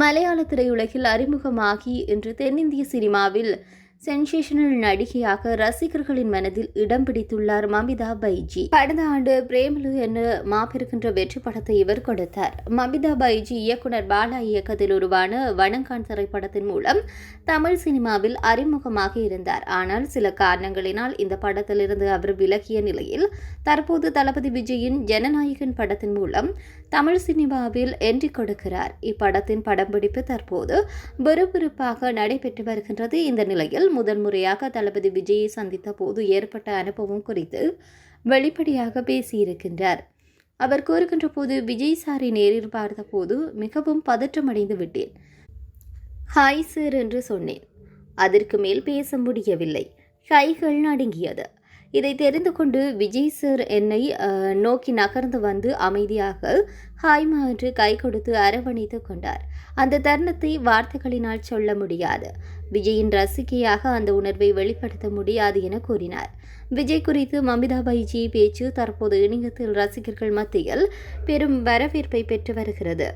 மலையாள திரையுலகில் அறிமுகமாகி இன்று தென்னிந்திய சினிமாவில் சென்சேஷனல் நடிகையாக ரசிகர்களின் மனதில் இடம் பிடித்துள்ளார் மமிதா பைஜி. கடந்த ஆண்டு பிரேமலு என மாபெருக்கின்ற வெற்றி படத்தை இவர் கொடுத்தார். மமிதா பைஜி இயக்குனர் பாலா இயக்கத்தில் உருவான வனங்கான் திரைப்படத்தின் மூலம் தமிழ் சினிமாவில் அறிமுகமாக இருந்தார். ஆனால் சில காரணங்களினால் இந்த படத்திலிருந்து அவர் விலகிய நிலையில் தற்போது தளபதி விஜயின் ஜனநாயகன் படத்தின் மூலம் தமிழ் சினிமாவில் என்றி கொடுக்கிறார். இப்படத்தின் படம்பிடிப்பு தற்போது விறுவிறுப்பாக நடைபெற்று வருகின்றது. இந்த நிலையில் முதன்முறையாக தளபதி விஜயை சந்தித்த போது ஏற்பட்ட அனுபவம் குறித்து வெளிப்படையாக பேசியிருக்கின்றார். அவர் கூறுகின்ற போது விஜய் சாரை நேரில் பார்த்தபோது மிகவும் பதற்றமடைந்து விட்டேன். ஹாய் சார் என்று சொன்னேன். அதற்கு மேல் பேச முடியவில்லை. கைகள் நடுங்கியது. இதை தெரிந்து கொண்டு விஜய் சார் என்னை நோக்கி நகர்ந்து வந்து அமைதியாக ஹாய்மா என்று கை கொடுத்து அரவணைத்து கொண்டார். அந்த தருணத்தை வார்த்தைகளினால் சொல்ல முடியாது. விஜயின் ரசிகையாக அந்த உணர்வை வெளிப்படுத்த முடியாது என கூறினார். விஜய் குறித்து மமிதா பைஜி பேச்சு தற்போது இணையத்தில் ரசிகர்கள் மத்தியில் பெரும் வரவேற்பை பெற்று வருகிறது.